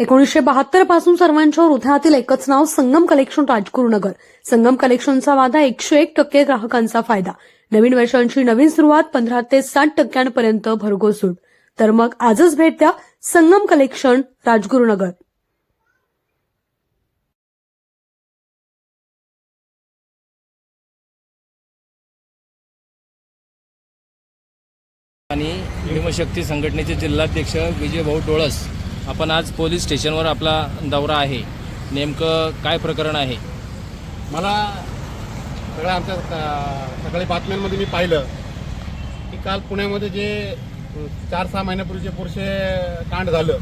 एकोणीसशे बहात्तरपासून सर्वांच्या हृदयातील एकच नाव संगम कलेक्शन राजगुरुनगर. संगम कलेक्शनचा वादा एकशे एक टक्के ग्राहकांचा फायदा. नवीन वर्षांची नवीन सुरुवात पंधरा ते साठ टक्क्यांपर्यंत भरघोस सूट तर मग आजच भेट द्या संगम कलेक्शन राजगुरुनगर. आणि भीमशक्ती संघटनेचे जिल्हाध्यक्ष विजय भाऊ डोळस आपण आज पोलीस स्टेशनवर आपला दौरा आहे. नेमकं काय प्रकरण आहे? मला सगळ्या आमच्या सगळ्या बातम्यांमध्ये मी पाहिलं की काल पुण्यामध्ये जे चार सहा महिन्यापूर्वी जे पुरुषे कांड झालं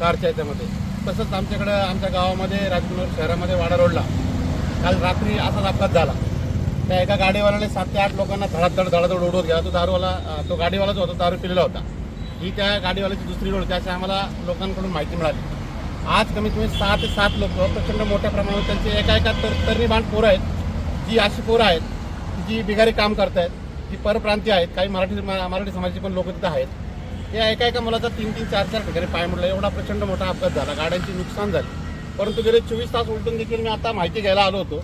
कारच्या याच्यामध्ये. तसंच आमच्याकडं आमच्या गावामध्ये राजगुरुनगर शहरामध्ये वाडा रोडला. काल रात्री असाच अपघात झाला. त्या एका गाडीवाल्याने सात ते आठ लोकांना धडाधड धडाधड उडवत गेला. तो दारूवाला तो गाडीवालाच होता दारू पिलेला होता. ही त्या गाडीवाल्याची दुसरी रोड त्याची आम्हाला लोकांकडून माहिती मिळाली. आज कमीत कमी सहा ते सात लोक प्रचंड मोठ्या प्रमाणावर त्यांचे एका एका तर तरुणी बाण पोरं आहेत जी अशी पोरं आहेत जी बिगारी काम करतायत जी परप्रांतीय आहेत काही मराठी मराठी समाजाची पण लोक तिथं आहेत. या एका एका मुलाचा तीन तीन चार चार ठिकाणी पाय मोडला एवढा प्रचंड मोठा अपघात झाला गाड्यांची नुकसान झाली. परंतु गेले चोवीस तास उलटून देखील मी आता माहिती घ्यायला आलो होतो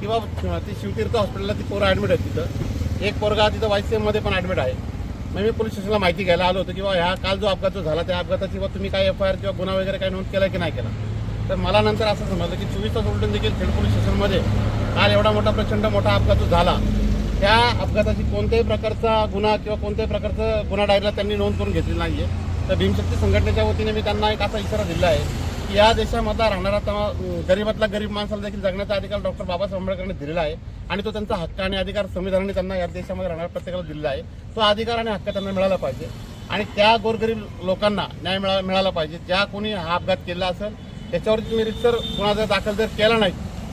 की बाबा ती शिवतीर्थ हॉस्पिटलला ती पोरं ॲडमिट आहेत तिथं. एक पोरगा तिथं वायसीएममध्ये पण ॲडमिट आहे. मग मी पोलीस स्टेशनला माहिती घ्यायला आलो होतो किंवा ह्या काल जो अपघात जो झाला त्या अपघाताची किंवा तुम्ही काय एफ आय आर किंवा गुन्हा वगैरे काय नोंद केला की नाही केला? तर मला नंतर असं समजलं की चोवीस तास उलटून देखील खेड पोलीस स्टेशनमध्ये काल एवढा मोठा प्रचंड मोठा अपघात जो झाला त्या अपघाताची कोणत्याही प्रकारचा गुन्हा किंवा कोणत्याही प्रकारचं गुन्हा डायरीला त्यांनी नोंद करून घेतली नाही आहे तर भीमशक्ती संघटनेच्या वतीने मी त्यांना एक असा इशारा दिला आहे या देशामधला राहणारा तमा गरीबातला गरीब माणसाला देखील जगण्याचा अधिकार डॉक्टर बाबासाहेब आंबेडकरांनी दिलेला आहे. आणि तो त्यांचा हक्क आणि अधिकार संविधानाने त्यांना या देशामध्ये राहणाऱ्या प्रत्येकाला दिलेला आहे. तो अधिकार आणि हक्क त्यांना मिळाला पाहिजे. आणि त्या गोरगरीब लोकांना न्याय मिळा मिळाला पाहिजे. ज्या कोणी हा अपघात केला असेल त्याच्यावरती तुम्ही रितसर जर दाखल जर केला नाही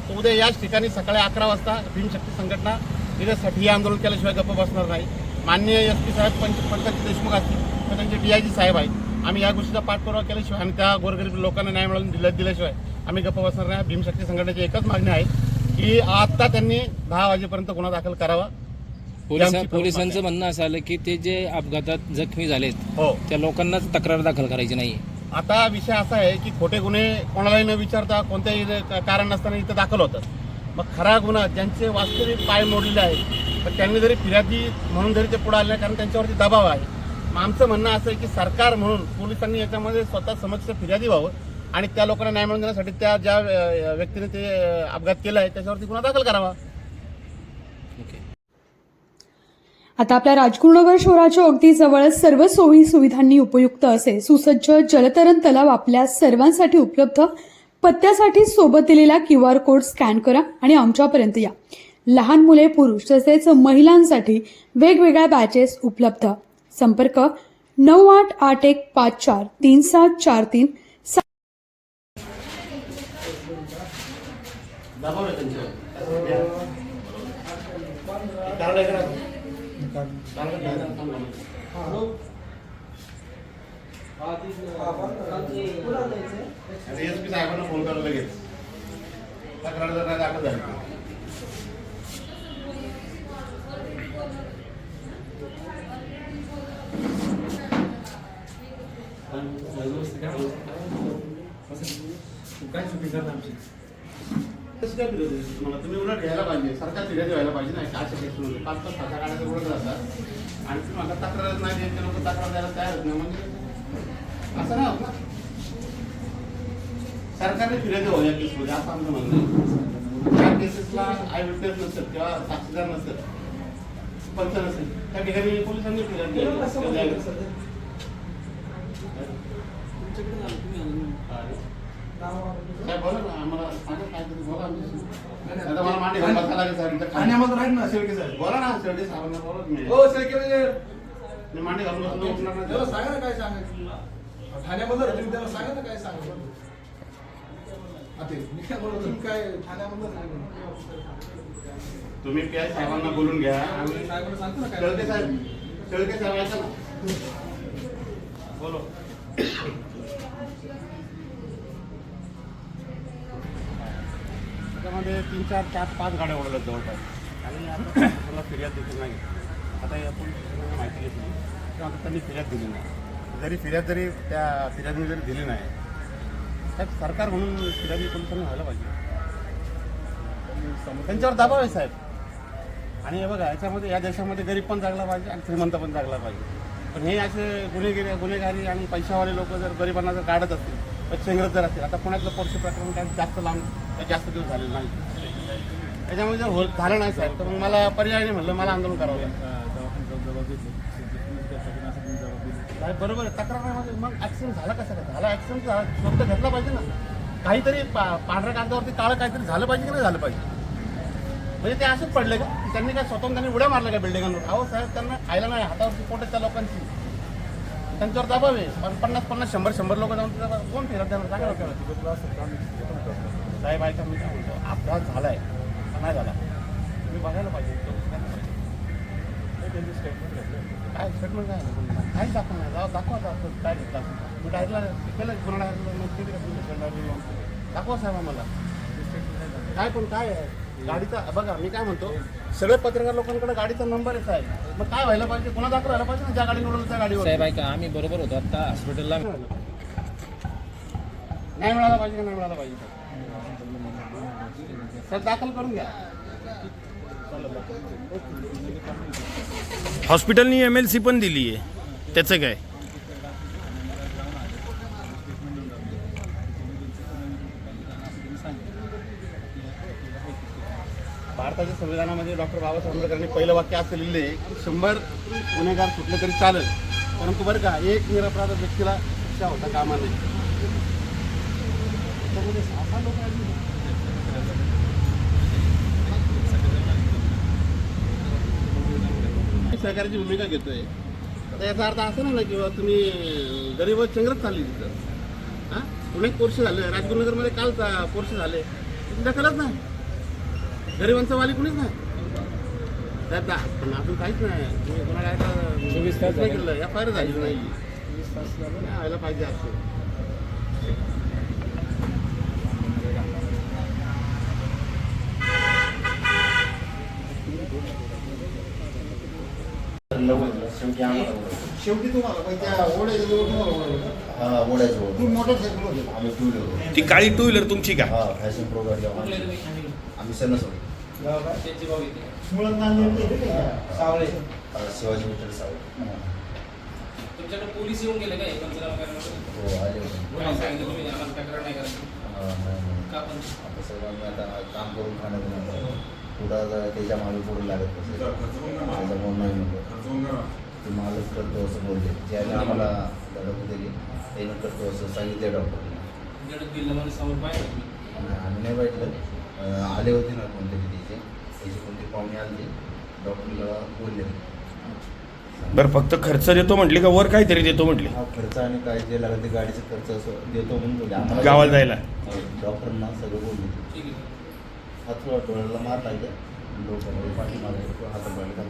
तर उद्या याच ठिकाणी सकाळी अकरा वाजता भीमशक्ती संघटना त्याच्यासाठी हे आंदोलन केल्याशिवाय गप्प बसणार नाही. माननीय एस पी साहेब पंच पंकज देशमुख असतील तर त्यांचे डी आय जी साहेब आहेत. आम्ही या गोष्टीचा पाठपुरावा केल्याशिवाय आणि त्या गोरगरीब लोकांना न्याय मिळवून दिल्या दिल्याशिवाय आम्ही गप्प बसणार नाही. भीमशक्ती संघटनेची एकच मागणी आहे की आता त्यांनी दहा वाजेपर्यंत गुन्हा दाखल करावा. पोलिसांचं म्हणणं असं आलं की ते जे अपघातात जखमी झालेत हो. त्या लोकांनाच तक्रार दाखल करायची नाही आता विषय असा आहे की खोटे गुन्हे कोणालाही न विचारता कोणत्याही कारण नसताना इथं दाखल होतात. मग खरा गुन्हा ज्यांचे वास्तविक पाय मोडलेले आहेत पण त्यांनी जरी फिर्यादी म्हणून जरी ते पुढे आले नाही कारण त्यांच्यावरती दबाव आहे. आमचं म्हणणं असं आहे की सरकार म्हणून पोलिसांनी याच्यामध्ये स्वतः समक्ष फिर्यादी व्हावं आणि त्या लोकांना न्याय मिळवून देण्यासाठी त्या ज्या व्यक्तीने ते अपघात केला आहे त्याच्यावरती गुन्हा दाखल करावा. आता आपल्या राजगुरुनगर शहराच्या अगदी जवळच सर्व सोयी सुविधांनी उपयुक्त असे सुसज्ज जलतरण तलाव आपल्या सर्वांसाठी उपलब्ध. पत्त्यासाठी सोबत दिलेला क्यू आर कोड स्कॅन करा आणि आमच्यापर्यंत या. लहान मुले पुरुष तसेच महिलांसाठी वेगवेगळ्या बॅचेस उपलब्ध. संपर्क नऊ आठ आठ एक पाच चार तीन सात चार तीन दबाव आहे त्यांच्यावर कारण आहे का? कारण आहे का? आणि एस पी साहेबांना फोन करा काय तक्रार जर नाही दाखल झाली काय फिरत तुम्हाला तुम्ही उलट घ्यायला पाहिजे सरकार फिर्यादी व्हायला पाहिजे ना काय शिकायचं पाच पाच सहा गाड्या जर उडत आणि तुम्ही मला तक्रारच नाही देत ते लोक तक्रार द्यायला तयार होत नाही म्हणजे असं नाही होत ना सरकारने फिर्यादी व्हावं या केसमध्ये असं आमचं म्हणणं आहे त्या केसेसला आय विटनेस नसतात किंवा साक्षीदार नसतात पंच नसेल त्या ठिकाणी पोलिसांनी फिर्यादी द्यावी. आणि आम्हाला राहील ना शेळके साहेब. बोला ना साहेबांना बोला तुम्ही. हो शेळके म्हणजे मांडी घालून बसून उठणार नाही. त्याला सांगा ना काय सांगायचं. त्याला सांगा ना काय सांगायचं. आता मी काय बोलतो तुम्ही काय नाही. तुम्ही साहेबांना बोलून घ्या. आणि साहेबांना सांगतो ना काय शेळके साहेब शेळके साहेब ऐका ना. बोलो. त्याच्यामध्ये तीन चार चार पाच गाड्या ओढल्या जवळपास. आणि आता त्याला फिर्याद देखील नाही आता स्टेशनला माहिती घेतली. तेव्हा आता त्यांनी फिर्याद दिली नाही. जरी फिर्याद जरी त्या फिर्यादीने जरी दिली नाही साहेब सरकार म्हणून शिराजी पोलिसांनी व्हायला पाहिजे. त्यांच्यावर दबाव आहे साहेब. आणि हे बघा याच्यामध्ये या देशामध्ये गरीब पण जागला पाहिजे आणि श्रीमंत पण जागला पाहिजे. पण हे असे गुन्हेगिरी गुन्हेगारी आणि पैशावाले लोक जर गरिबांना जर काढत असतील तर जर असतील आता पुण्यातलं पोरसे प्रकरण काय जास्त लांब जास्त दिवस झालेलं नाही. त्याच्यामुळे जर होत झालं नाही साहेब तर मग मला पर्याय नाही म्हणलं मला आंदोलन करावं साहेब बरोबर तक्रार नाही म्हणजे मग ऍक्सिडेंट झाला कसा काय? झाला ऍक्सिडेंट झाला शब्द घेतला पाहिजे ना. काहीतरी पा- पांढऱ्या कागदावरती काळं काहीतरी झालं पाहिजे की नाही झालं पाहिजे? म्हणजे ते असंच पडले का त्यांनी काय स्वतःहून त्यांनी उड्या मारल्या का बिल्डिंगांवर अहो साहेब त्यांना खायला नाही हातावरती पोट त्या लोकांची त्यांच्यावर दबाव आहे पण पन्नास पन्नास शंभर शंभर लोक जाऊन तिथं कोण फिरत त्यांना साहेब ऐका मी काय म्हणतो अपघात झालाय का नाही झाला तुम्ही बघायला पाहिजे पाहिजे काय स्टेटमेंट काय आहे? काय दाखवा नाही जाऊ दाखवा दाखवा काय घेतला मी डायरेक्टला केलं गुन्हा डायरेक्टला दाखवा साहेब आम्हाला काय पण काय आहे गाडीचा बघा मी काय म्हणतो सगळे पत्रकार लोकांकडे गाडीचा नंबर आहे साहेब. मग काय व्हायला पाहिजे? कोणा दाखल व्हायला पाहिजे ना ज्या गाडी निवडलं त्या गाडीवर? साहेब ऐका आम्ही बरोबर होतो. आता हॉस्पिटलला नाही मिळाला पाहिजे का? नाही मिळाला पाहिजे. साहेब दाखल करून घ्या. हॉस्पिटलनी एम एल सी पण दिली आहे त्याचं काय? भारताच्या संविधानामध्ये डॉक्टर बाबासाहेब आंबेडकरांनी पहिलं वाक्य असं लिहिले आहे शंभर गुन्हेगार सुटले तरी चालेल. परंतु बरं का एक निरपराध व्यक्तीला शिक्षा होता कामा नये सहकार्याची भूमिका घेतोय. आता याचा अर्थ असा नाही ना किंवा तुम्ही गरीब चंग्रच चालली तिथं. हां? पुणे पोर्ष झाले राजगुरुनगरमध्ये काल पोर्ष झाले. तुमच्या नाही. गरिबांचा वाली कुणीच नाही. पण अजून काहीच नाही. तुम्ही कोणाला आता चोवीस तास नाही झाले. केलं एफ आय आर झाली. नाही व्हायला पाहिजे असं. शेवटी तुम्हाला पण त्या. हा मोटरसायकल होते. आम्ही टू व्हीलर ती काळी टू व्हीलर तुमची का? हा फॅशन प्रो गाडी आम्ही आम्ही सणसोडी इथे? सावळे शिवाजी विठ्ठल सावळे. तुमच्याकडे पोलीस येऊन गेले काय पंचनामा करण्यासाठी हो आले होते. कोणी सांगितलं तुम्ही आम्हाला तक्रार नाही करायची? हा, नाही, नाही. का पण? आता सर्वांनी आता काम करून खाण्यात पुढं त्याच्यामागे पुढे लागत त्याच्यामुळे नाही म्हणलं ते मालच करतो असं बोलले. ज्याने आम्हाला धडक दिली त्याने करतो असं सांगितले डॉक्टरने म्हणून समोर तुम्ही? आम्ही नाही अं, आले होते ना कोणते पाहुणे आले डॉक्टरला बोलले. बरं फक्त खर्च देतो म्हटली का वर काहीतरी देतो म्हटली? हा खर्च आणि काय जे लागेल ते गाडीचा खर्च असं देतो म्हणून बोलले. आम्हाला गावाला जायला. डॉक्टरना सगळं बोलले. ठीक आहे. हात डोळ्याला मार लागले डोक्यामध्ये हात बरं.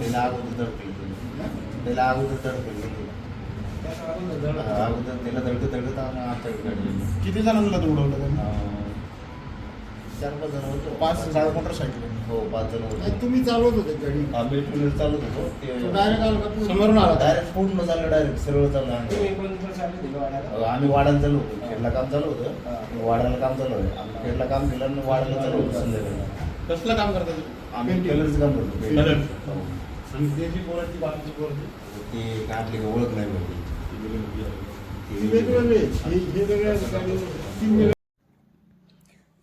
त्याला अगोदर त्याला अगोदर तडकली अगोदर त्याला गाडी किती जणांना उडवलं त्यांनी? अं, चार पाच जण होतो. पाच मोटरसायकल हो पाच जण होते. तुम्ही चालवत होते गाडी? आम्ही टू व्हीलर चालत होतो. ते डायरेक्ट आलं का? पुढे? समोरून आला? डायरेक्ट पूर्ण चाललं डायरेक्ट सरळ चाललं आम्ही. आम्ही वाड्याला चालू होतो. खेडला काम चालू होतं. वाड्याला काम चालू आहे आम्ही खेडला काम केलं आणि वाड्याला चालू होतं संध्याकाळी. कसलं काम करता तुम्ही? आम्ही कलरचं काम करतो. Colour. हो. आणि त्याची पोराची बाकीची पोरची ती काय आपली काही ओळख नाही भेटली ती. हे हे आणि ती